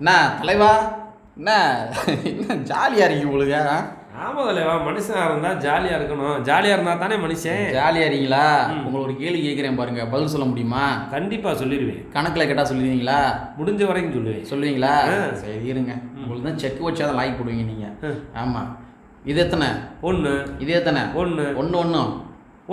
என்ன தலைவா? என்ன? என்ன ஜாலியாக இருக்கீங்க உங்களுக்கு ஆ? ஆமா தலைவா மனுஷனா இருந்தா ஜாலியா இருக்கணும். ஜாலியா இருந்தா தானே மனுஷன். ஜாலியா இருக்கீங்களா. உங்களுக்கு ஒரு கேள்வி கேட்குறேன் பாருங்க. பதில் சொல்ல முடியுமா? கண்டிப்பா சொல்லிடுவேன். கணக்கில் கேட்டால் சொல்லுவீங்களா? முடிஞ்ச வரைக்கும் சொல்லுவேன். சொல்லுவீங்களா. சரி இருங்க. உங்களுக்கு தான் செக் வச்சா தான் லாய்க் போடுவீங்க நீங்கள். ஆமாம் இது எத்தனை? ஒண்ணு. இது எத்தனை? ஒன்று ஒன்று ஒண்ணு.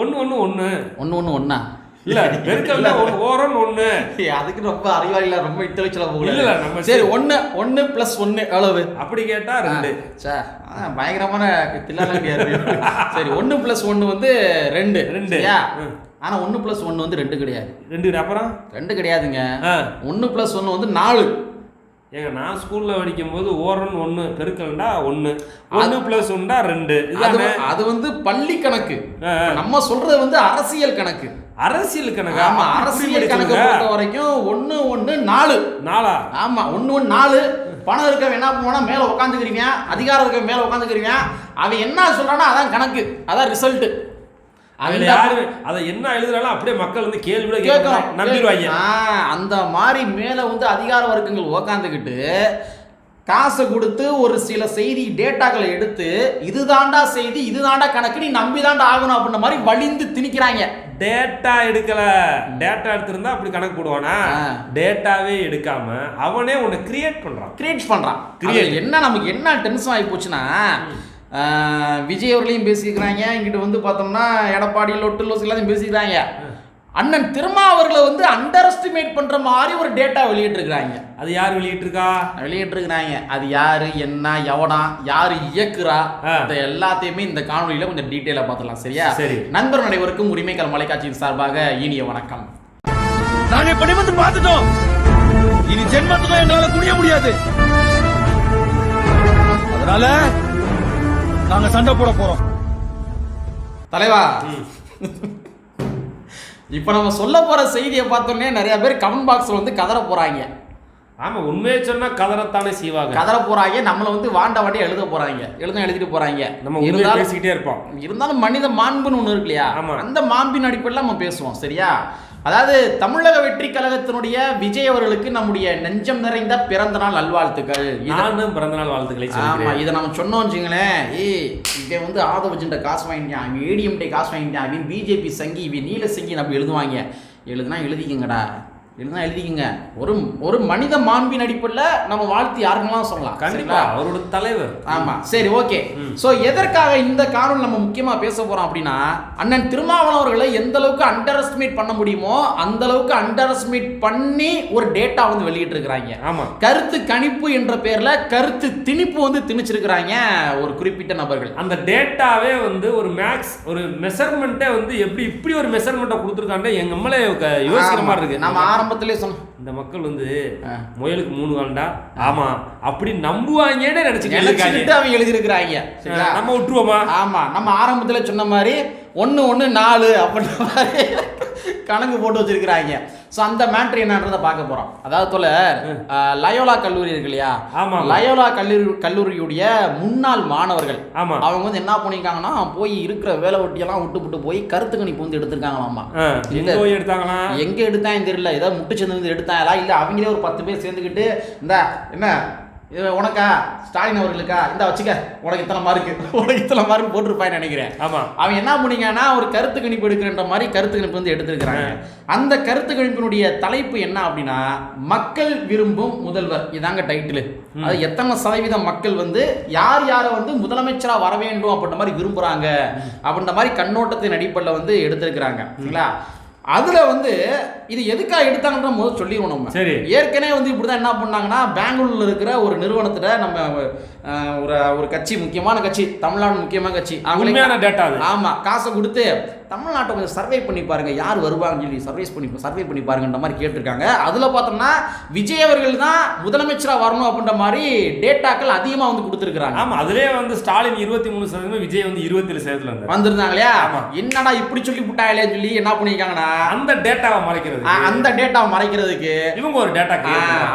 ஒண்ணு ஒண்ணு ஒன்று ஒன்று ஒன்றா இல்ல பெருக்கல்ல ஒண்ணு ஓரன் ஒண்ணு. அதுக்கு ரொம்ப அறிவாளில ரொம்ப இட்டலிச்சல இல்ல, இல்ல, நம்ம போகல சரி. ஒன்று ஒன்று ப்ளஸ் ஒன்று எவ்வளவு அப்படி கேட்டா ரெண்டு. சே ஆ, பயங்கரமான தில்லாலண்டியா இருக்கு சரி ஒன்று ப்ளஸ் ஒன்று வந்து ரெண்டு. ரெண்டு. ஆனால் ஒன்று ப்ளஸ் ஒன்று வந்து ரெண்டு கிடையாது. ரெண்டு அப்புறம்? ரெண்டு கிடையாதுங்க. ஒன்று ப்ளஸ் ஒன்று வந்து நாலு. ஏங்க நான் ஸ்கூல்ல படிக்கும் போது ஓரன் ஒண்ணு பெருக்கல்டா ஒண்ணு. ஒண்ணு பிளஸ் ஒன்றா ரெண்டு. அது வந்து பள்ளி கணக்கு. நம்ம சொல்றது வந்து அரசியல் கணக்கு. அரசியல் கணக்கு. ஆமா அரசியல் கணக்கு பொறுத்த வரைக்கும் ஒன்று ஒன்று நாலு. நாளா ஆமா ஒன்று ஒன்று நாலு. பணம் இருக்கவன் என்ன பண்ணுவானா மேலே உட்காந்துக்கிறீங்க அதிகாரம் இருக்கவன் மேலே உட்காந்துக்கிறீங்க அவன் என்ன சொல்றானோ அதான் கணக்கு. அதான் ரிசல்ட் அதுல யாரு அதை என்ன எழுதுறாலும் அப்படியே மக்கள் வந்து கேள்வியோட கேட்கணும். நம்பிடுவாங்க. அந்த மாதிரி மேலே வந்து அதிகார வர்க்கங்கள் உக்காந்துக்கிட்டு காசை கொடுத்து ஒரு சில செய்தி டேட்டாக்களை எடுத்து இதுதாண்டா செய்தி இதுதாண்டா கணக்கு நீ நம்பிதாண்டா ஆகணும் அப்படின்ற மாதிரி வலிந்து திணிக்கிறாங்க. டேட்டா எடுக்கல. டேட்டா எடுத்திருந்தா அப்படி கணக்கு போடுவானா. டேட்டாவே எடுக்காம அவனே உன்னை கிரியேட் பண்றான். கிரியேட் பண்றான். அதுல என்ன நமக்கு என்ன டென்ஷன் ஆகி போச்சுன்னா விஜய் அவர்களையும் பேசிக்கிறாங்க இங்கிட்டு வந்து பார்த்தோம்னா எடப்பாடி லொட்டு லோஸ் எல்லாத்தையும் பேசிக்கிறாங்க அண்ணன் திருமாவர்களை வந்து அண்டர் எஸ்டிமேட் பண்ற மாதிரி ஒரு டேட்டா வெளியிட்டிருக்கிறாங்க. அது யார் வெளியிட்டு இருக்கா வெளியிட்டிருக்கிறாங்க. அது யாரு என்ன எவனா யாரு இயக்குறா. இந்த எல்லாத்தையுமே இந்த காணொலியில கொஞ்சம் டீட்டெயிலாக பார்த்துலாம் சரியா? சரி. நண்பர் அனைவருக்கும் உரிமைகள் மலைக்காட்சியின் சார்பாக இனிய வணக்கம். நாங்க இப்ப நிமிர்ந்து பார்த்துட்டோம். இனி ஜென்மத்துக்கும் எங்களால குனிய முடியாது. அதனால நாங்க சண்டை போட போறோம். தலைவா. இப்போ நம்ம சொல்ல போற செய்தியை பார்த்தோன்னே நிறைய பேர் கமெண்ட் பாக்ஸ்ல வந்து கதற போறாங்க. ஆமா உண்மையை சொன்னா கதறத்தானே செய்வாங்க. கதற போறாங்க நம்மளை வந்து வாண்ட வாண்டி எழுத போறாங்க. எழுத எழுதிட்டு போறாங்க. நம்ம இருந்தாலும் பேசிக்கிட்டே இருப்போம். இருந்தாலும் மனித மாண்புன்னு ஒன்று இருக்கு இல்லையா? ஆமா. அந்த மாண்பின் அடிப்படையில் நம்ம பேசுவோம் சரியா? அதாவது தமிழக வெற்றி கழகத்தினுடைய விஜய் அவர்களுக்கு நம்முடைய நெஞ்சம் நிறைந்த பிறந்த நாள் நல்வாழ்த்துக்கள். இத- நானும் பிறந்தநாள் வாழ்த்துக்களை ஆமா இதை நம்ம சொன்னோம் வச்சுங்களேன். ஏய் இவன் வந்து ஆதவஜன்ட்ட காசு வாங்கிட்டான் இவன் ஏடிஎம்டே காசு வாங்கிட்டான் இவன் பிஜேபி சங்கி இவன் நீல சங்கி நம்ம எழுதுவாங்க. எழுதுனா எழுதிக்கங்கடா. எழுதுனா எழுதிக்கங்க? ஒரு ஒரு மனித மாண்பின் அடிப்படையில் நம்ம வாழ்த்து யாருக்கெல்லாம் சொல்லலாம்? கண்டிப்பா? அவரோட தலைவர். ஆமா. சரி ஓகே. சோ எதற்காக இந்த காரணம் நம்ம முக்கியமா பேச போறோம் அப்படின்னா அண்ணன் திருமாவளவன் அவர்களை எந்த அளவுக்கு அண்டர் எஸ்டிமேட் பண்ண முடியுமோ அந்த அளவுக்கு அண்டர் எஸ்டிமேட் பண்ணி ஒரு டேட்டா வந்து வெளியிட்டு இருக்கிறாங்க ஆமா. கருத்து கணிப்பு என்ற பேர்ல கருத்து திணிப்பு வந்து திணிச்சிருக்கிறாங்க ஒரு குறிப்பிட்ட நபர்கள். அந்த டேட்டாவே வந்து ஒரு மேக்ஸ் ஒரு மெஷர்மெண்ட்டே வந்து எப்படி இப்படி ஒரு மெஷர்மெண்ட்டை கொடுத்துருக்காண்டே எங்க நம்மளே யோசிக்கிற மாதிரி இருக்கு. நம்ம ஆரம்பத்திலே சொன்னோம் இந்த மக்கள் வந்து. முயலுக்கு மூணு காண்டா ஆமா. அப்படி நம்புவாங்கன்னு நினைச்சுட்டு அவங்க எழுதியிருக்கிறாங்க. நம்ம விட்டுருவோமா? ஆமா. நம்ம ஆரம்பத்துல சொன்ன மாதிரி ஒன்று ஒன்று நாலு அப்படின்ற மாதிரி. கணக்கு போட்டு வச்சிருக்கிறாங்க. ஸோ அந்த மேட்ரு என்னன்றதை பார்க்க போறோம். அதாவது தொலை லயோலா கல்லூரி இருக்கு இல்லையா? ஆமா. லயோலா கல்லூரி கல்லூரியுடைய முன்னாள் மாணவர்கள். ஆமா. அவங்க வந்து என்ன பண்ணியிருக்காங்கன்னா போய் இருக்கிற வேலை வெட்டியெல்லாம் விட்டு விட்டு போய் கருத்து கணிப்பு வந்து எடுத்திருக்காங்களாமா. ஆ, எங்க போய் எடுத்தாங்களா எங்க எடுத்தாங்க தெரியல. ஏதோ முட்டு சேர்ந்து வந்து எடுத்தாங்களா? இல்ல அவங்களே ஒரு பத்து பேர் சேர்ந்துக்கிட்டு இந்த என்ன இது உனக்கா? ஸ்டாலின் அவர்களுக்கா? இந்த வச்சுக்க. உனக்கு இத்தனை மார்க்கு உனக்கு இத்தனை மார்க் போட்டிருப்பான்னு நினைக்கிறேன். ஆமா. அவன் என்ன பண்ணீங்கன்னா ஒரு கருத்து கணிப்பு எடுக்கிறன்ற மாதிரி கருத்து கணிப்பு வந்து எடுத்திருக்கிறாங்க. அந்த கருத்து கணிப்பினுடைய தலைப்பு என்ன அப்படின்னா மக்கள் விரும்பும் முதல்வர். இதாங்க டைட்டில் அது எத்தனை சதவீதம் மக்கள் வந்து யார் யாரை வந்து முதலமைச்சரா வர வேண்டும் அப்படின்ற மாதிரி விரும்புறாங்க. அப்படின்ற மாதிரி கண்ணோட்டத்தின் அடிப்படையில் வந்து எடுத்திருக்கிறாங்க. சரிங்களா? அதுல வந்து இது எதுக்காக எடுத்தாங்கன்ற முதல் சொல்லிடுவோம் நம்ம. சரி. ஏற்கனவே வந்து இப்படிதான் என்ன பண்ணாங்கன்னா பெங்களூர்ல இருக்கிற ஒரு நிறுவனத்துல நம்ம ஒரு ஒரு கட்சி முக்கியமான கட்சி தமிழ்நாடு முக்கியமான கட்சி. அவங்களே உண்மையான டேட்டா அது. ஆமா காசை கொடுத்து தமிழ்நாட்டை கொஞ்சம் சர்வே பண்ணி பாருங்க. யார் வருவாங்கன்னு சொல்லி சர்வேஸ் பண்ணி சர்வே பண்ணி பாருங்கன்ற மாதிரி கேட்டிருக்காங்க. அதுல பார்த்தோம்னா விஜய் அவர்கள் தான் முதலமைச்சரா வரணும் அப்படின்ற மாதிரி டேட்டாக்கள் அதிகமா வந்து கொடுத்துருக்காங்க ஆமா அதுலயே வந்து ஸ்டாலின் இருபத்தி மூணு சதவீதம் விஜய் வந்து இருபத்தி ஏழு சதவீதத்துல வந்திருந்தாங்க இல்லையா. என்னடா இப்படி சொல்லி புட்டாங்களேன்னு சொல்லி என்ன பண்ணிருக்காங்கன்னா அந்த டேட்டாவை மறைக்கிறது அந்த டேட்டாவை மறைக்கிறதுக்கு. இவங்க ஒரு டேட்டா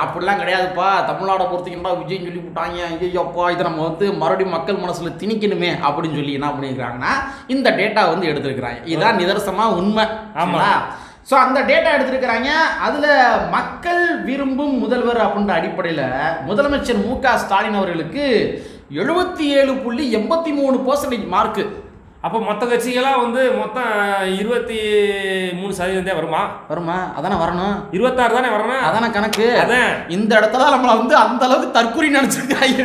அப்படிலாம் கிடையாதுப்பா. தமிழ்நாடை பொறுத்தீங்கன்னா விஜய் சொல்லி விட்டாங்க ஐயோப்பா இதை நம்ம வந்து மறுபடியும் மக்கள் மனசுல திணிக்கணுமே அப்படின்னு சொல்லி என்ன பண்ணியிருக்காங்கன்னா இந்த டேட்டா வந்து எடுத்திருக்கிறாங்க. இதான் நிதர்சனமா உண்மை. ஆமா. ஸோ அந்த டேட்டா எடுத்திருக்கிறாங்க. அதில் மக்கள் விரும்பும் முதல்வர் அப்படின்ற அடிப்படையில் முதலமைச்சர் மு க ஸ்டாலின் அவர்களுக்கு எழுபத்தி ஏழு புள்ளி எண்பத்தி மூணு பர்சன்டேஜ் மார்க்கு அப்போ மற்ற கட்சிகளாம் வந்து மொத்தம் இருபத்தி மூணு சதவீதம் தான் வருமா? வருமா? அதானே வரணும். இருபத்தாறு தானே வரணும்? அதானே கணக்கு. அதான். இந்த இடத்துல நம்மள வந்து அந்த அளவுக்கு தற்கொலை நினைச்சிருக்காங்க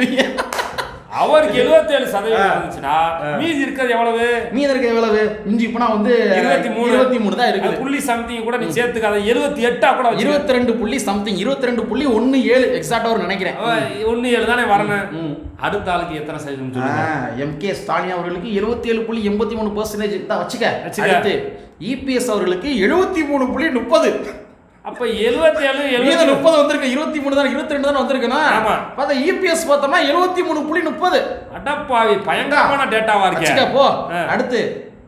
அவருக்கு 77% சதவீதம் இருந்துச்சுன்னா மீதி இருக்கிறது எவ்வளவு? மீதி இருக்க எவ்வளவு? மிஞ்சி போனா வந்து இருபத்தி மூணு. இருபத்தி மூணு தான் இருக்குது. புள்ளி சம்திங் கூட நீ சேர்த்துக்காத எழுபத்தி எட்டா கூட. இருபத்தி ரெண்டு புள்ளி சம்திங் இருபத்தி ரெண்டு புள்ளி ஒன்னு ஏழு எக்ஸாக்டா ஒரு நினைக்கிறேன். ஒண்ணு ஏழு தானே வரணும். அடுத்த ஆளுக்கு எத்தனை சதவீதம் எம் கே ஸ்டாலின் அவர்களுக்கு எழுபத்தி ஏழு புள்ளி எண்பத்தி மூணு பர்சன்டேஜ் தான் வச்சுக்க. வச்சுக்க. அடுத்து இபிஎஸ் அவர்களுக்கு எழுபத்தி மூணு புள்ளி முப்பது. அப்ப எழுபத்தி ஏழு மீத எழுபத்தி முப்பது வந்திருக்கு. இருபத்தி மூணு தான் இருபத்தி ரெண்டு தான் வந்திருக்குன்னா. பார்த்தா இபிஎஸ் பார்த்தோம்னா எழுபத்தி மூணு புள்ளி முப்பது. அடப்பாவி பயங்கரமான டேட்டாவா வச்சுக்க இருக்கே. போ. அடுத்து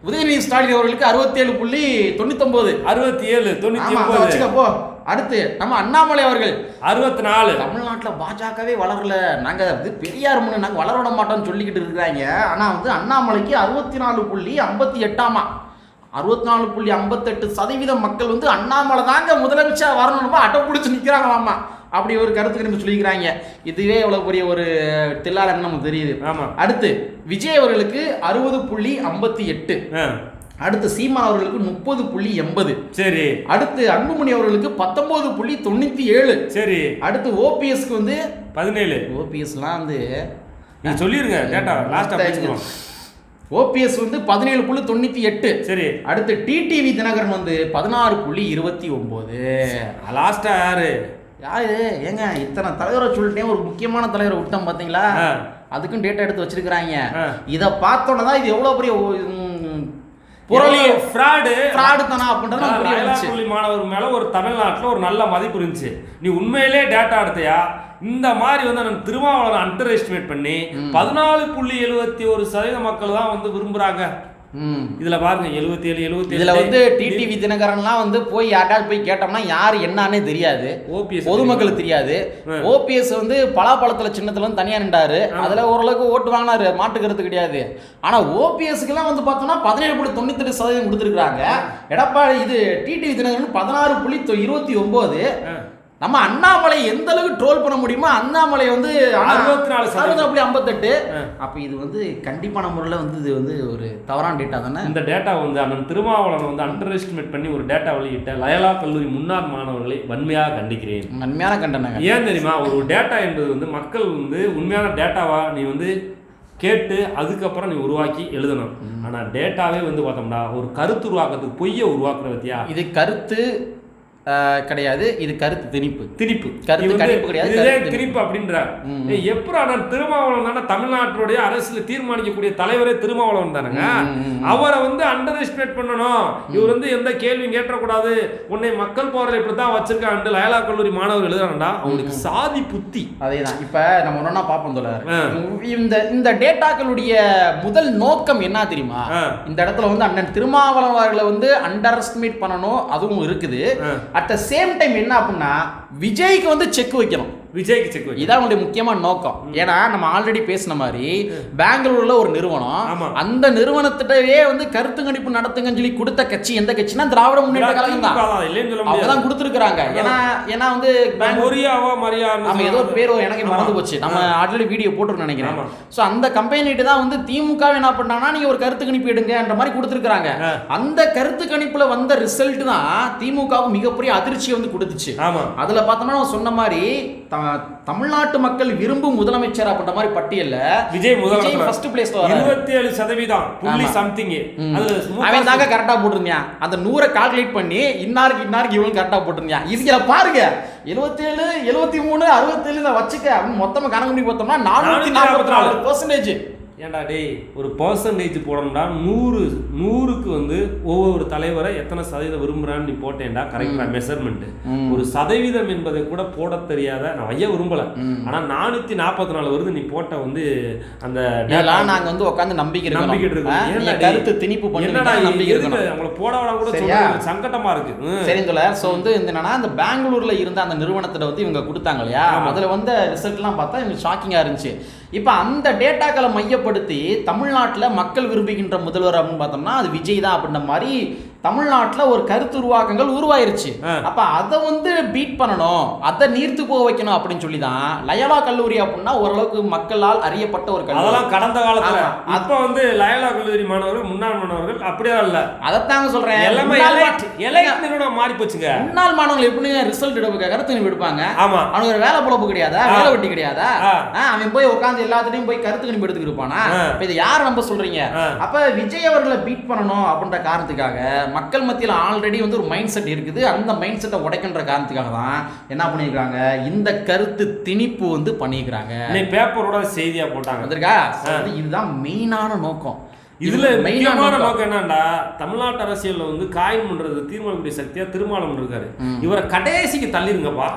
உதயநிதி ஸ்டாலின் அவர்களுக்கு அறுபத்தி ஏழு புள்ளி தொண்ணூத்தொன்பது. அறுபத்தி ஏழு தொண்ணூத்தி ஒன்பது. போ. அடுத்து நம்ம அண்ணாமலை அவர்கள். அறுபத்தி நாலு தமிழ்நாட்டுல பாஜகவே வளரல. நாங்க வந்து பெரியார் முன்னு நாங்க வளர விட மாட்டோம்னு சொல்லிக்கிட்டு இருக்கிறாங்க. ஆனா வந்து அண்ணாமலைக்கு அறுபத்தி நாலு புள்ளி ஐம்பத்தி எட்டாமா. அறுபத்தி நாலு புள்ளி ஐம்பத்தெட்டு சதவீதம் மக்கள் வந்து அண்ணாமலை தாங்க முதலமைச்சர் வரணுமா அட்டை பிடிச்சி நிக்கிறாங்களாமா? அப்படி ஒரு கருத்து கணிப்பு சொல்லிக்கிறாங்க. இதுவே எவ்வளவு பெரிய ஒரு தில்லாலன்னு நமக்கு தெரியுது. ஆமா. அடுத்து விஜய் அவர்களுக்கு அறுபது புள்ளி ஐம்பத்தி எட்டு. அடுத்து சீமான் அவர்களுக்கு முப்பது புள்ளி எண்பது. சரி. அடுத்து அன்புமணி அவர்களுக்கு பத்தொன்பது புள்ளி தொண்ணூத்தி ஏழு. சரி. அடுத்து ஓபிஎஸ்க்கு வந்து பதினேழு. ஓபிஎஸ்லாம் வந்து சொல்லிருங்க டேட்டா லாஸ்டா ஓபிஎஸ் வந்து பதினேழு புள்ளி தொண்ணூத்தி எட்டு. சரி. அடுத்து டிடிவி தினகரன் வந்து பதினாறு புள்ளி இருபத்தி ஒன்பது லாஸ்டா யாரு? யாரு? ஏங்க இத்தனை தலைவரை சொல்லிட்டேன் ஒரு முக்கியமான தலைவரை விட்டோம் பாத்தீங்களா? ஆ. அதுக்கும் டேட்டா எடுத்து வச்சிருக்கிறாங்க. இத பார்த்தோன்னே தான் இது எவ்வளவு பெரிய புரளி ஃப்ராடு. ஃப்ராடு தானா அப்படின்றது மாணவர் மேல ஒரு தமிழ்நாட்டுல ஒரு நல்ல மதிப்பு இருந்துச்சு. நீ உண்மையிலே டேட்டா எடுத்தையா? இந்த மாதிரி வந்து நான் திருமாவளவன் அண்டர் எஸ்டிமேட் பண்ணி பதினாலு புள்ளி எழுபத்தி ஒரு சதவீத மக்கள் தான் வந்து விரும்புறாங்க. இதுல பாருங்க எழுபத்தி ஏழு எழுபத்தி இதுல வந்து டிடிவி தினகரன்லாம் வந்து போய் யார்ட்டாவது போய் கேட்டோம்னா யார் என்னன்னே தெரியாது. ஓபிஎஸ் பொதுமக்களுக்கு தெரியாது. ஓபிஎஸ் வந்து பலாப்பழத்துல சின்னத்துல வந்து தனியா நின்றாரு. அதுல ஓரளவுக்கு ஓட்டு வாங்கினாரு. மாட்டு கருத்து கிடையாது. ஆனா ஓபிஎஸ்க்குலாம் வந்து பார்த்தோம்னா பதினேழு புள்ளி தொண்ணூத்தெட்டு சதவீதம் கொடுத்துருக்காங்க எடப்பாடி இது டிடிவி தினகரன் பதினாறு புள்ளி இருபத்தி ஒன்பது நம்ம அண்ணாமலை எந்த அளவுக்கு ட்ரோல் பண்ண முடியுமோ அண்ணாமலை வந்து ஆனா 64 சதவீதம். புள்ளி ஐம்பத்தெட்டு. அப்ப இது வந்து கண்டிப்பான முறையில் வந்து இது வந்து ஒரு தவறான டேட்டா தானே? இந்த டேட்டா வந்து அண்ணன் திருமாவளவன் வந்து அண்டர் எஸ்டிமேட் பண்ணி ஒரு டேட்டா வெளியிட்ட லயலா கல்லூரி முன்னாள் மாணவர்களை வன்மையாக கண்டிக்கிறேன். நன்மையான கண்டனங்க. ஏன் தெரியுமா? ஒரு டேட்டா என்பது வந்து மக்கள் வந்து உண்மையான டேட்டாவா நீ வந்து கேட்டு அதுக்கப்புறம் நீ உருவாக்கி எழுதணும். ஆனா டேட்டாவே வந்து பார்த்தோம்னா ஒரு கருத்து உருவாக்கத்துக்கு பொய்யை உருவாக்குற பத்தியா இது கருத்து கிடையாது. இது கருத்து திணிப்பு. திணிப்பு. கருத்து கணிப்பு கிடையாது, திணிப்பு. அப்படின்ற ம். ஏய், எப்படா நான் திருமாவளவன் தானே? தமிழ்நாட்டுடைய அரசியல் தீர்மானிக்கக்கூடிய தலைவரே திருமாவளவன் தானேங்க. அவரை வந்து அண்டர் எஸ்டிமேட் பண்ணணும் இவர் வந்து எந்த கேள்வியும் கேட்டக்கூடாது உன்னை மக்கள் போறதை இப்படி தான் வச்சிருக்காங்க லயலா கல்லூரி மாணவர் எழுதுறாங்கடா. அவங்களுக்கு சாதி புத்தி. அதேதான். இப்ப நம்ம ஒன்றா பார்ப்போம் ஆ. இந்த இந்த டேட்டாக்களுடைய முதல் நோக்கம் என்ன தெரியுமா. இந்த இடத்துல வந்து அண்ணன் திருமாவளவன் அவர்களை வந்து அண்டர் எஸ்டிமேட் பண்ணணும். அதுவும் இருக்குது. அட் த சேம் டைம் என்ன அப்படின்னா விஜய்க்கு வந்து செக் வைக்கணும். விஜய்க்கு செக் இதான் அவங்களுடைய முக்கியமான நோக்கம். ஏன்னா நம்ம ஆல்ரெடி பேசின மாதிரி பெங்களூர்ல ஒரு நிறுவனம். அந்த நிறுவனத்திட்டவே வந்து கருத்து கணிப்பு நடத்துங்கன்னு சொல்லி கொடுத்த கட்சி எந்த கட்சினா திராவிட முன்னேற்ற கழகம் தான். திமுக தான், இல்லைன்னு சொல்ல அவங்க தான் முடியாது கொடுத்துருக்காங்க ஏன்னா ஏன்னா வந்து மொரியாவா மரியாதை ஆமா ஏதோ ஒரு பேர் எனக்கு. மறந்து போச்சு நம்ம ஆல்ரெடி வீடியோ போட்டுருக்கோம் நினைக்கிறேன். சோ அந்த கம்பெனிட்டு தான் வந்து திமுக என்ன பண்ணாங்கன்னா நீங்க ஒரு கருத்து கணிப்பு எடுங்கன்ற மாதிரி கொடுத்துருக்காங்க. அந்த கருத்து கணிப்புல வந்த ரிசல்ட் தான் திமுகவுக்கு மிகப்பெரிய அதிர்ச்சியை வந்து கொடுத்துச்சு. அதுல பார்த்தோம்னா சொன்ன மாதிரி தமிழ்நாட்டு மக்கள் விரும்பும் முதலமைச்சர் அப்படின்ற மாதிரி பட்டியல்ல. விஜய் முதல் விஜய் இடத்துல. ஃபர்ஸ்ட் பிளேஸ்ல வர இருபத்தி ஏழு சதவீதம். புள்ளி. சம்திங் அவன் தாங்க கரெக்டா போட்டிருந்தான். அந்த நூறை கால்குலேட் பண்ணி இன்னாருக்கு இன்னாருக்கு இவனும் கரெக்டா போட்டிருந்தான். இதுல பாருங்க. எழுபத்தேழு எழுபத்தி மூணு அறுபத்தேழு வச்சுக்க அப்படின்னு மொத்தமா கணக்கு பண்ணி பார்த்தோம்னா நானூத்தி நாற்பத்தி நாலு பர்சன்டேஜ் ஏன்டா டேய் ஒரு பர்சன்டேஜ் போடணும்டா. நூறு நூறுக்கு வந்து ஒவ்வொரு தலைவரை எத்தனை சதவீதம் விரும்புறான்னு நீ போட்டேன்டா கரெக்டா மெஷர்மெண்ட் ம். ஒரு சதவீதம் என்பதை கூட போட தெரியாத நான் வைய விரும்பல. ம். ஆனா நானூத்தி நாற்பத்தி நாலு வருது நீ போட்ட வந்து அந்த இதெல்லாம் நாங்க வந்து உட்காந்து நம்பிக்கை நம்பிக்கிட்டு இருக்கோம். கருத்து? திணிப்பு என்னடா பண்ணி நம்பிக்கை அவங்கள போட விட கூட சங்கடமா இருக்கு. ம். சரி தோல ஸோ வந்து என்னன்னா இந்த பெங்களூர்ல இருந்த அந்த நிறுவனத்துல வந்து இவங்க கொடுத்தாங்க இல்லையா. அதுல வந்த ரிசல்ட்லாம் பார்த்தா எனக்கு ஷாக்கிங்கா இருந்துச்சு. இப்போ அந்த டேட்டாக்களை மையப்படுத்தி தமிழ்நாட்டில் மக்கள் விரும்புகின்ற முதல்வர் அப்படின்னு பார்த்தோம்னா அது விஜய் தான் அப்படின்ற மாதிரி தமிழ்நாட்டுல ஒரு கருத்து உருவாக்கங்கள் உருவாயிருச்சு. அப்ப அதை வந்து பீட் பண்ணணும். அதை நீர்த்து போக வைக்கணும் அப்படின்னு சொல்லி தான் லயலா கல்லூரி அப்படின்னா ஓரளவுக்கு மக்களால் அறியப்பட்ட ஒரு கல்லூரி. அதெல்லாம் கடந்த காலத்துல. அப்ப வந்து லயலா கல்லூரி மாணவர்கள் முன்னாள் மாணவர்கள் அப்படியே இல்ல. அதைத்தாங்க சொல்றேன். எல்லாமே நிறுவனம் மாறி போச்சுங்க. முன்னாள் மாணவர்கள் எப்படிங்க ரிசல்ட் எடுக்க கருத்து எடுப்பாங்க? ஆமா. அவனுக்கு வேலை பொழப்பு கிடையாதா. வேலை வெட்டி கிடையாதா? அவன் போய் உட்காந்து எல்லாத்துலயும் போய் கருத்து கணிப்பு எடுத்துக்கிட்டு இருப்பானா? இதை யார் நம்ப சொல்றீங்க. அப்ப விஜய் அவர்களை பீட் பண்ணணும் அப்படின்ற காரணத்துக்காக மக்கள் மத்தியில் ஆல்ரெடி வந்து ஒரு மைண்ட் செட் இருக்குது. அந்த மைண்ட் செட்டை உடைக்கின்ற காரணத்துக்காக தான் என்ன பண்ணிருக்காங்க இந்த கருத்து திணிப்பு வந்து இன்னைக்கு பேப்பரோட செய்தியா போட்டாங்க. வந்து இதுதான் மெயினான நோக்கம். இதுல மெயினான நோக்கம். என்னன்னா தமிழ்நாட்டு அரசியல்ல வந்து காயம் பண்றது தீர்மானக்கூடிய சக்தியா திருமாவளவன் இருக்காரு. இவரை கடைசிக்கு தள்ளிருங்கப்பா.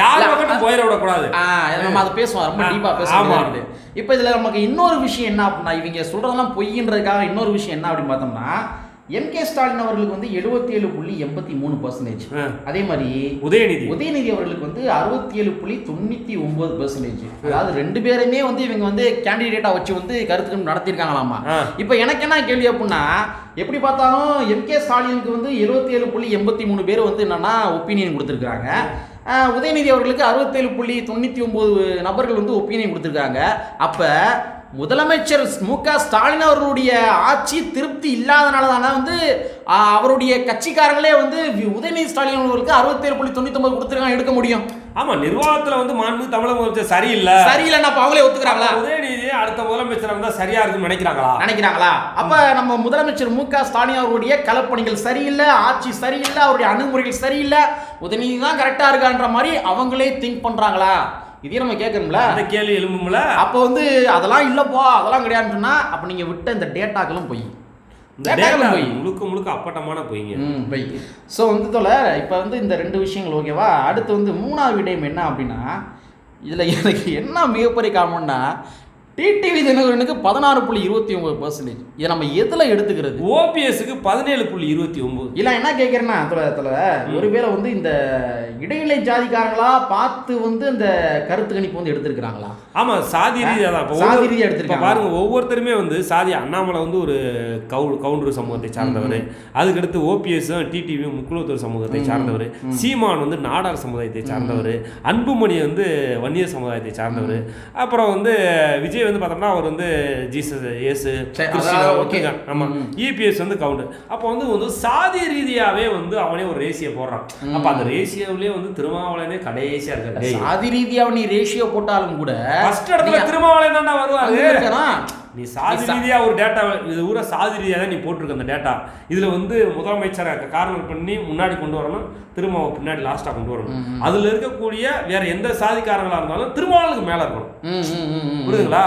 யார் இல்ல, பக்கத்து போயிட விடக்கூடாது. நம்ம அதை பேசுவோம். ரொம்ப ஆ, டீப்பா ஆமா. பேசுவோம் இப்போ இதுல நமக்கு இன்னொரு விஷயம் என்ன அப்படின்னா இவங்க சொல்றதெல்லாம் பொய்ன்றதுக்காக இன்னொரு விஷயம் என்ன அப்படின்னு பார்த்தோம்னா எம் கே ஸ்டாலின் அவர்களுக்கு வந்து எழுபத்தி ஏழு புள்ளி எண்பத்தி மூணு பர்சன்டேஜ். அதே மாதிரி உதயநிதி. உதயநிதி அவர்களுக்கு வந்து அறுபத்தி ஏழு புள்ளி தொண்ணூத்தி ஒன்பது பெர்சன்டேஜ் அதாவது ரெண்டு பேருமே வந்து இவங்க வந்து கேண்டிடேட்டா வச்சு வந்து கருத்துக்கள் நடத்தியிருக்காங்களாமா? ஆ. இப்போ எனக்கு என்ன கேள்வி அப்படின்னா எப்படி பார்த்தாலும் எம் கே ஸ்டாலினுக்கு வந்து எழுபத்தி ஏழு புள்ளி எண்பத்தி மூணு பேர் வந்து என்னன்னா ஒப்பீனியன் கொடுத்துருக்காங்க உதயநிதி அவர்களுக்கு அறுபத்தேழு புள்ளி தொண்ணூற்றி ஒம்பது நபர்கள் வந்து ஒப்பீனியன் கொடுத்துருக்காங்க. அப்போ முதலமைச்சர் மு க ஸ்டாலின் அவர்களுடைய ஆட்சி திருப்தி இல்லாதனால தானே வந்து அவருடைய கட்சிக்காரங்களே வந்து உதயநிதி ஸ்டாலின் அவர்களுக்கு அறுபத்தேழு புள்ளி தொண்ணூத்தொம்பது கொடுத்துருக்காங்க எடுக்க முடியும். ஆமா நிர்வாகத்துல வந்து மாண்பு தமிழக முதலமைச்சர் சரியில்லை. சரியில்லைன்னா அப்ப அவங்களே ஒத்துக்கிறாங்களா? உதயநிதி அடுத்த முதலமைச்சர் வந்தா சரியா இருக்குன்னு நினைக்கிறாங்களா? நினைக்கிறாங்களா? அப்ப நம்ம முதலமைச்சர் மு க ஸ்டாலின் அவருடைய களப்பணிகள் சரியில்லை ஆட்சி சரியில்லை அவருடைய அணுகுமுறைகள் சரியில்லை உதயநிதி தான் கரெக்டா இருக்கான்ற மாதிரி அவங்களே திங்க் பண்றாங்களா? இதையும் நம்ம கேட்கணும்ல? அந்த கேள்வி எழும்பும்ல? அப்போ வந்து அதெல்லாம் இல்லப்பா அதெல்லாம் கிடையாதுன்னு சொன்னா அப்ப நீங்க விட்ட இந்த டேட்டாக்களும் போய். போய். முழுக்க முழுக்க அப்பட்டமான பொய்ங்க. ம் பை ஸோ வந்து தொலை இப்போ வந்து இந்த ரெண்டு விஷயங்கள் ஓகேவா அடுத்து வந்து மூணாவது விடயம் என்ன அப்படின்னா இதில் எனக்கு என்ன மிகப்பெரிய காரணம்னா டிடிவி தினகரனுக்கு பதினாறு புள்ளி இருபத்தி ஒன்பது பர்சன்டேஜ் இதை நம்ம எதில் எடுத்துக்கிறது? ஓபிஎஸ்க்கு பதினேழு புள்ளி இருபத்தி ஒன்பது. இல்லை என்ன கேட்குறேன்னா தொலை தொலை ஒருவேளை வந்து இந்த இடைநிலை ஜாதிக்காரங்களா பார்த்து வந்து இந்த கருத்து கணிப்பு வந்து எடுத்திருக்கிறாங்களா? ஆமா சாதி ரீதியா தான். சாதி ஒவ்வொரு- ரீதியா இப்ப எடுத்திருக்காங்க. பாருங்க ஒவ்வொருத்தருமே வந்து சாதி அண்ணாமலை வந்து ஒரு கவு கவுண்டர் சமூகத்தை சார்ந்தவர். அதுக்கடுத்து ஓபிஎஸும் டிடிவியும் முக்குளத்தூர் சமூகத்தை சார்ந்தவர். சீமான் வந்து நாடார் சமுதாயத்தை சார்ந்தவர். அன்புமணி வந்து வன்னியர் சமுதாயத்தை சார்ந்தவர். அப்புறம் வந்து விஜய் வந்து பார்த்தோம்னா அவர் வந்து ஜீசஸ் இயேசு சரி, கிறிஸ்டினா, அதாவது ஒத்துங்க. okay. ஆமா ம். இபிஎஸ் வந்து கவுண்டர் அப்போ வந்து வந்து சாதி ரீதியாவே வந்து அவனே ஒரு ரேசியை போடுறான் அப்ப அந்த ரேசியோவிலே வந்து திருமாவளவனே கடைசியா இருக்காரு சாதி ரீதியாக நீ ரேஷியோ போட்டாலும் கூட ஃபர்ஸ்ட் இடத்துல திருமாவளவன் தான்டா வருவாரு. நீ சாதி நீ சா- ரீதியா ஒரு டேட்டா இது ஊரா சாதி ரீதியா தான் நீ போட்டிருக்க அந்த டேட்டா இதுல வந்து முதலமைச்சரை கார்னர் பண்ணி முன்னாடி கொண்டு வரணும் திரும்ப பின்னாடி லாஸ்டா கொண்டு வரணும். அதுல இருக்கக்கூடிய வேற எந்த சாதிக்காரங்களா இருந்தாலும் திருமாவளவுக்கு மேல இருக்கணும். புரியுதுங்களா.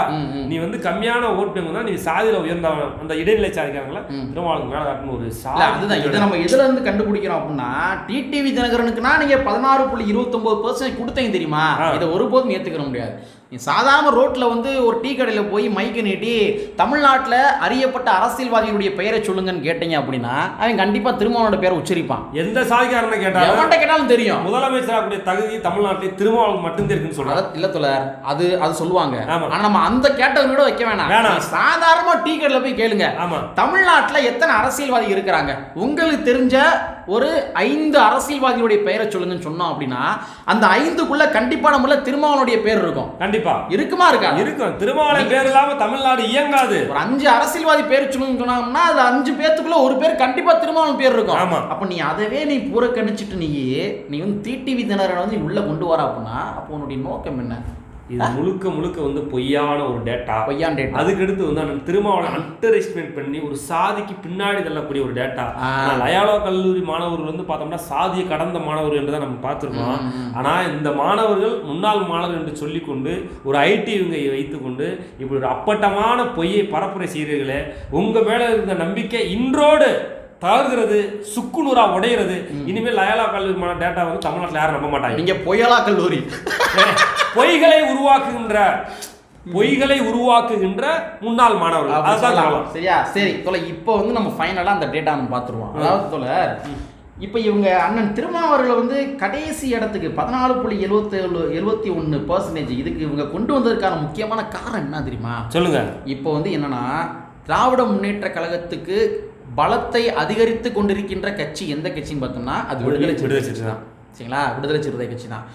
நீ வந்து கம்மியான ஓட் பேங்க் தான் நீ சாதியில உயர்ந்தவன் அந்த இடைநிலை சாதிக்காரங்கள திருமாவளவுக்கு மேல காட்டணும். ஒரு சாதி அதுதான். இதை நம்ம எதுல இருந்து கண்டுபிடிக்கிறோம் அப்படின்னா டிடிவி தினகரனுக்குனா நீங்க பதினாறு புள்ளி இருபத்தொன்பது பர்சன்ட் கொடுத்தீங்க தெரியுமா. இதை ஒருபோதும் ஏத்துக்கிற முடியாது. நீ சாதாரண ரோட்ல வந்து ஒரு டீ கடையில போய் மைக்க நீட்டி தமிழ்நாட்டுல அறியப்பட்ட அரசியல்வாதிகளுடைய பெயரை சொல்லுங்கன்னு கேட்டீங்க அப்படின்னா அவன் கண்டிப்பா திருமாவளோட பேரை உச்சரிப்பான். எந்த சாதிக்காரனை கேட்டாலும் எவன்கிட்ட கேட்டாலும் தெரியும். முதலமைச்சராகக்கூடிய தகுதி தமிழ்நாட்டில் திருமாவளவுக்கு மட்டும் இருக்குன்னு அத- இல்ல தோழர் அது அது சொல்லுவாங்க. ஆமா. ஆனா நம்ம அந்த கேட்டகரியோட வைக்க வேணாம். வேணாம். நீ சாதாரணமா டீ கடையில போய் கேளுங்க. ஆமா. தமிழ்நாட்டுல எத்தனை அரசியல்வாதி இருக்கிறாங்க? உங்களுக்கு தெரிஞ்ச ஒரு ஐந்து அரசியல்வாதிகளுடைய பெயரை சொல்லுங்கன்னு சொன்னோம் அப்படின்னா அந்த ஐந்துக்குள்ள கண்டிப்பா நம்மள திருமாவளுடைய பேர் இருக்கும். கண்டிப்பா. இருக்குமா இருக்கா? இருக்கும். திருமாவளவன் பேர் இல்லாம தமிழ்நாடு இயங்காது. ஒரு அஞ்சு அரசியல்வாதி பேர் சொன்னோம்னா அது அஞ்சு பேத்துக்குள்ள ஒரு பேர் கண்டிப்பா திருமாவளவன் பேர் இருக்கும். ஆமா. அப்ப நீ அதவே நீ புறக்கணிச்சிட்டு நீ நீ வந்து டிடிவி தினரனை வந்து நீ உள்ள கொண்டு வர அப்படின்னா அப்போ உன்னுடைய நோக்கம் என்ன? இது முழுக்க முழுக்க வந்து பொய்யான ஒரு டேட்டா பொய்யான் டேட்டா அதுக்கடுத்து வந்து அந்த திருமாவளவன் அண்டர் எஸ்டிமேட் பண்ணி ஒரு சாதிக்கு பின்னாடி தள்ளக்கூடிய ஒரு டேட்டா ஆ. லயாலா கல்லூரி மாணவர்கள் வந்து பார்த்தோம்னா சாதியை கடந்த மாணவர் என்று தான் நம்ம பார்த்துருக்கோம். ஆனா இந்த மாணவர்கள் முன்னாள் மாணவர் என்று சொல்லிக்கொண்டு ஒரு ஐடி இவங்க வைத்துக்கொண்டு இப்படி ஒரு அப்பட்டமான பொய்யை பரப்புரை செய்கிறீர்களே உங்க மேல இருந்த நம்பிக்கை இன்றோடு தகர்கிறது சுக்குநூறா உடையிறது. இனிமேல் லயாலா கல்லூரி டேட்டா வந்து தமிழ்நாட்டில் யாரும் நம்ப மாட்டாங்க. நீங்க பொய்யலா கல்லூரி. பொய்களை உருவாக்குகின்ற பொய்களை உருவாக்குகின்ற முன்னாள் மாணவர்கள். அதுதான். சரியா? சரி தொலை இப்போ வந்து நம்ம ஃபைனலா அந்த டேட்டா நம்ம பார்த்துருவோம். அதாவது தொலை இப்போ இவங்க அண்ணன் திருமாவர்களை வந்து கடைசி இடத்துக்கு பதினாலு புள்ளி எழுபத்தேழு எழுபத்தி ஒன்று பர்சன்டேஜ் இதுக்கு இவங்க கொண்டு வந்ததுக்கான முக்கியமான காரணம் என்ன தெரியுமா? சொல்லுங்க. இப்போ வந்து என்னன்னா திராவிட முன்னேற்ற கழகத்துக்கு பலத்தை அதிகரித்து கொண்டிருக்கின்ற கட்சி எந்த கட்சின்னு பார்த்தோம்னா அது விடுதலை சிறுத்தை தான். சரிங்களா? விடுதலை சிறுத்தை கட்சி தான்.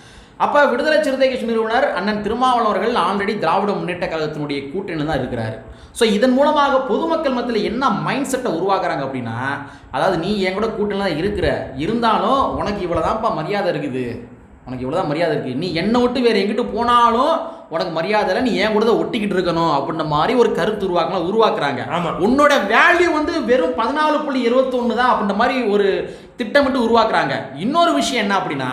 அப்போ விடுதலை சிறுத்தை கட்சி நிறுவனர் அண்ணன் திருமாவளவன் அவர்கள் ஆல்ரெடி திராவிட முன்னேற்ற கழகத்தினுடைய கூட்டணி தான் இருக்கிறாரு. ஸோ இதன் மூலமாக பொதுமக்கள் மத்தியில் என்ன மைண்ட் செட்டை உருவாக்குறாங்க அப்படின்னா அதாவது நீ என் கூட கூட்டணி தான் இருக்கிற. இருந்தாலும் உனக்கு இவ்வளோதான்ப்பா மரியாதை இருக்குது. உனக்கு இவ்வளோதான் மரியாதை இருக்குது நீ என்னை விட்டு வேறு எங்கிட்டு போனாலும் உனக்கு மரியாதை நீ ஏன் கூட ஒட்டிக்கிட்டு இருக்கணும் அப்படின்ற மாதிரி ஒரு கருத்து உருவாக்கலாம் உருவாக்குறாங்க. உன்னோட வேல்யூ வந்து வெறும் பதினாலு புள்ளி இருபத்தொன்று தான் அப்படின்ற மாதிரி ஒரு திட்டமிட்டு உருவாக்குறாங்க. இன்னொரு விஷயம் என்ன அப்படின்னா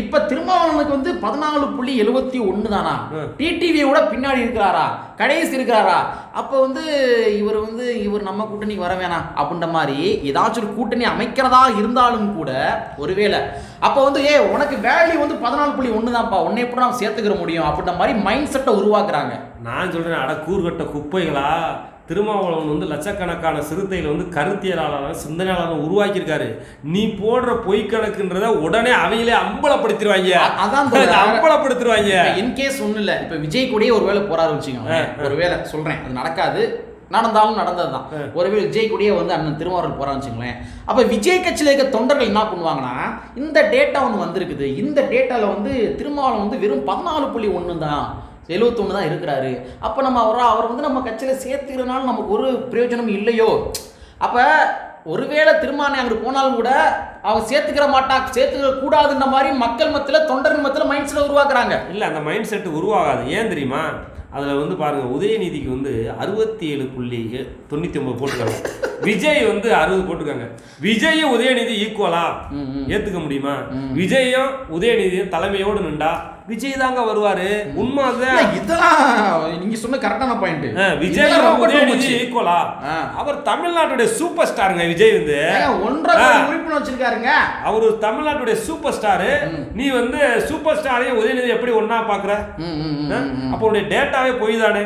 இப்போ திருமாவளவனுக்கு வந்து பதினாலு புள்ளி எழுபத்தி ஒன்று தானா. டிடிவியோட பின்னாடி இருக்கிறாரா? கடைசி இருக்கிறாரா? அப்போ வந்து இவர் வந்து இவர் நம்ம கூட்டணிக்கு வர வேணாம் அப்படின்ற மாதிரி ஏதாச்சும் ஒரு கூட்டணி அமைக்கிறதா இருந்தாலும் கூட ஒருவேளை அப்போ வந்து ஏ உனக்கு வேல்யூ வந்து பதினாலு புள்ளி ஒன்று தான்ப்பா உன்னை எப்படி நான் சேர்த்துக்கிற முடியும் அப்படின்ற மாதிரி மைண்ட் செட்டை உருவாக்குறாங்க. நான் சொல்றேன் அட கூறுகட்ட குப்பைகளா திருமாவளவன் வந்து லட்சக்கணக்கான சிறுத்தைகளை வந்து கருத்தியலாளர் சிந்தனையாளர் உருவாக்கியிருக்காரு. நீ போடுற பொய் கணக்குன்றத உடனே அவையிலே அம்பலப்படுத்திடுவாங்க. அதான். அம்பலப்படுத்திடுவாங்க. இன்கேஸ் ஒன்றும் இல்லை இப்போ விஜய் கூடயே ஒருவேளை போறாரு வச்சுக்கோங்க ஒருவேளை சொல்றேன் அது நடக்காது. நடந்தாலும் நடந்தது தான் ஒருவேளை விஜய் கூடயே வந்து அண்ணன் திருமாவளவன் போறான்னு வச்சுங்களேன் அப்போ விஜய் கட்சியில் இருக்க தொண்டர்கள் என்ன பண்ணுவாங்கன்னா இந்த டேட்டா ஒன்று வந்திருக்குது. இந்த டேட்டாவில் வந்து திருமாவளவன் வந்து வெறும் பதினாலு புள்ளி ஒன்று தான் எழுபத்தொன்று தான் இருக்கிறாரு. அப்போ நம்ம அவரை அவர் வந்து நம்ம கட்சியில் சேர்த்துக்கிறனால நமக்கு ஒரு பிரயோஜனம் இல்லையோ? அப்போ ஒருவேளை திருமானை அங்கே போனாலும் கூட அவன் சேர்த்துக்கிற மாட்டா சேர்த்துக்க கூடாதுன்ற மாதிரி மக்கள் மத்தியில் தொண்டர்கள் மத்தியில் மைண்ட் செட்டை உருவாக்குறாங்க. இல்லை அந்த மைண்ட் செட் உருவாகாது. ஏன் தெரியுமா? அதில் வந்து பாருங்க உதயநிதிக்கு வந்து அறுபத்தி ஏழு புள்ளி தொண்ணூத்தி ஒன்பது போட்டிருக்காங்க விஜய் வந்து அறுபது போட்டிருக்காங்க விஜயும் உதயநிதி ஈக்குவலா. ஏத்துக்க முடியுமா? விஜயும் உதயநிதியும் தலைமையோடு நின்றா விஜய் தாங்க வருவாரு. உண்மை அதுதான் இதெல்லாம் நீங்க சொன்ன கரெக்டான பாயிண்ட் உதயநிதி ஈக்குவலா. அவர் தமிழ்நாட்டுடைய சூப்பர் ஸ்டாருங்க விஜய் வந்து. ஒன்றரை உறுப்பினர் வச்சிருக்காருங்க. அவர் தமிழ்நாட்டுடைய சூப்பர் ஸ்டாரு நீ வந்து சூப்பர் ஸ்டாரையும் உதயநிதி எப்படி ஒண்ணா பாக்குற? அப்போ உன்னுடைய டேட்டாவே பொய் தானே.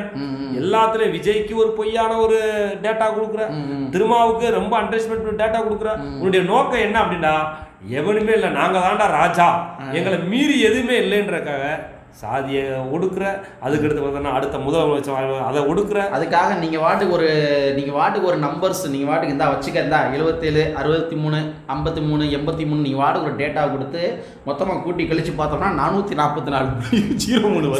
எல்லாத்துலயும் விஜய்க்கு ஒரு பொய்யான ஒரு டேட்டா கொடுக்குற. திருமாவுக்கு ரொம்ப அண்டர்ஸ்மெண்ட் டேட்டா கொடுக்குற. உன்னுடைய நோக்கம் என்ன அப்படின்னா எவனுமே இல்லை. நாங்க தான்டா ராஜா. எங்களை மீறி எதுவுமே இல்லைன்றக்காக சாதியை ஒடுக்குற அதுக்கடுத்து பார்த்தோன்னா அடுத்த முதலமைச்சர் அதை ஒடுக்குற. அதுக்காக நீங்க வாட்டுக்கு ஒரு நீங்க வாட்டுக்கு ஒரு நம்பர்ஸ் நீங்க வாட்டுக்கு இந்தா வச்சுக்க இந்தா எழுபத்தேழு அறுபத்தி மூணு ஐம்பத்தி மூணு எண்பத்தி மூணு நீங்க வாட்டுக்கு ஒரு டேட்டா கொடுத்து மொத்தமா கூட்டி கழிச்சு பார்த்தோம்னா நானூத்தி நாற்பத்தி நாலு ஜீரோ மூணு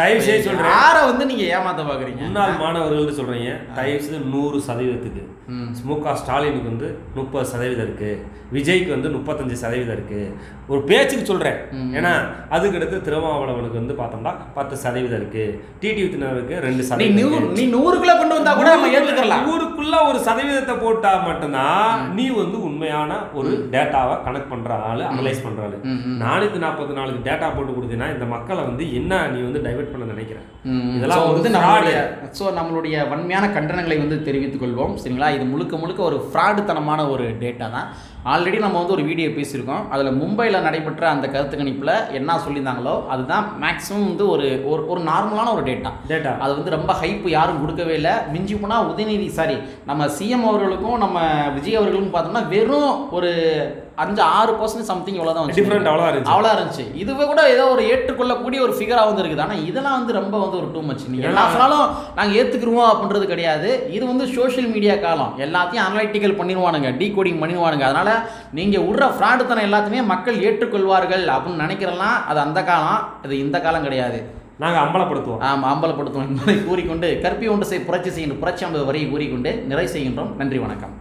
தயவு செய்து சொல்றேன். யாரை வந்து நீங்க ஏமாத்த பாக்குறீங்க? முன்னாள் மாணவர்கள் சொல்றீங்க. தயவு செய்து நூறு சதவீதத்துக்கு. ம். க ஸ்டாலினுக்கு வந்து முப்பது சதவீதம் இருக்கு. விஜய்க்கு வந்து முப்பத்தஞ்சு சதவீதம் இருக்கு. ஒரு பேச்சுக்கு சொல்றேன். ஏன்னா அதுக்கடுத்து திருமாவளவனுக்கு வந்து பார்த்தோம்னா பத்து சதவீதம் இருக்கு. டிடி வித்தினருக்கு ரெண்டு நீ சதவீதம் நூறு இருக்கு. நீ நூறுக்குள்ள கொண்டு வந்தா கூட நம்ம ஏத்துக்கலாம் ஊருக்குள்ள ஒரு சதவீதத்தை போட்டா மட்டும்தான் நீ வந்து உண்மையான ஒரு டேட்டாவை கனெக்ட் பண்ற ஆளு அனலைஸ் பண்ற ஆளு. நானூத்தி நாற்பத்தி நாலுக்கு டேட்டா போட்டு கொடுத்தீங்கன்னா இந்த மக்களை வந்து என்ன நீ வந்து டைவர்ட் பண்ண நினைக்கிற? ம், இதெல்லாம் வந்து. நம்மளுடைய ஸோ நம்மளுடைய வன்மையான கண்டனங்களை வந்து தெரிவித்துக் கொள்வோம். சரிங்களா? இது முழுக்க முழுக்க ஒரு ஃப்ராடுத்தனமான ஒரு டேட்டா தான். ஆல்ரெடி நம்ம வந்து ஒரு வீடியோ பேசியிருக்கோம். அதில் மும்பையில் நடைபெற்ற அந்த கருத்து கணிப்பில் என்ன சொல்லியிருந்தாங்களோ அதுதான் மேக்ஸிமம் வந்து ஒரு ஒரு ஒரு நார்மலான ஒரு டேட்டா டேட்டா அது வந்து ரொம்ப ஹைப் யாரும் கொடுக்கவே இல்லை. மிஞ்சி போனால் உதயநிதி சாரி நம்ம சிஎம் அவர்களுக்கும் நம்ம விஜய் அவர்களுக்கும் பார்த்தோம்னா வெறும் ஒரு அஞ்சு ஆறு பர்சன்ட் சம்திங் இவ்வளோ தான் டிஃப்ரெண்ட் அவ்வளோதான் இருந்துச்சு. அவ்வளோ இருந்துச்சு. இதுவே கூட ஏதோ ஒரு ஏற்றுக்கொள்ளக்கூடிய ஒரு ஃபிகராக வந்து இருக்குது ஆனால் இதெல்லாம் வந்து ரொம்ப வந்து ஒரு டூ மச் நீங்கள் எல்லா சொன்னாலும் நாங்கள் ஏற்றுக்குருவோம் அப்படின்றது கிடையாது. இது வந்து சோஷியல் மீடியா காலம். எல்லாத்தையும் அனலைட்டிக்கல் பண்ணிடுவானுங்க டீ கோடிங் பண்ணிடுவானுங்க அதனால் நீங்கள் விடுற ஃப்ராடுத்தனம் எல்லாத்தையுமே மக்கள் ஏற்றுக்கொள்வார்கள் அப்படின்னு நினைக்கிறலாம் அது அந்த காலம் இது இந்த காலம் கிடையாது. நாங்க அம்பலப்படுத்துவோம். ஆம் அம்பலப்படுத்துவோம் என்பதை கூறிக்கொண்டு கற்பி ஒன்று செய் புரட்சி செய்கின்ற புரட்சி என்பது வரையை கூறிக்கொண்டு நிறை செய்கின்றோம். நன்றி வணக்கம்.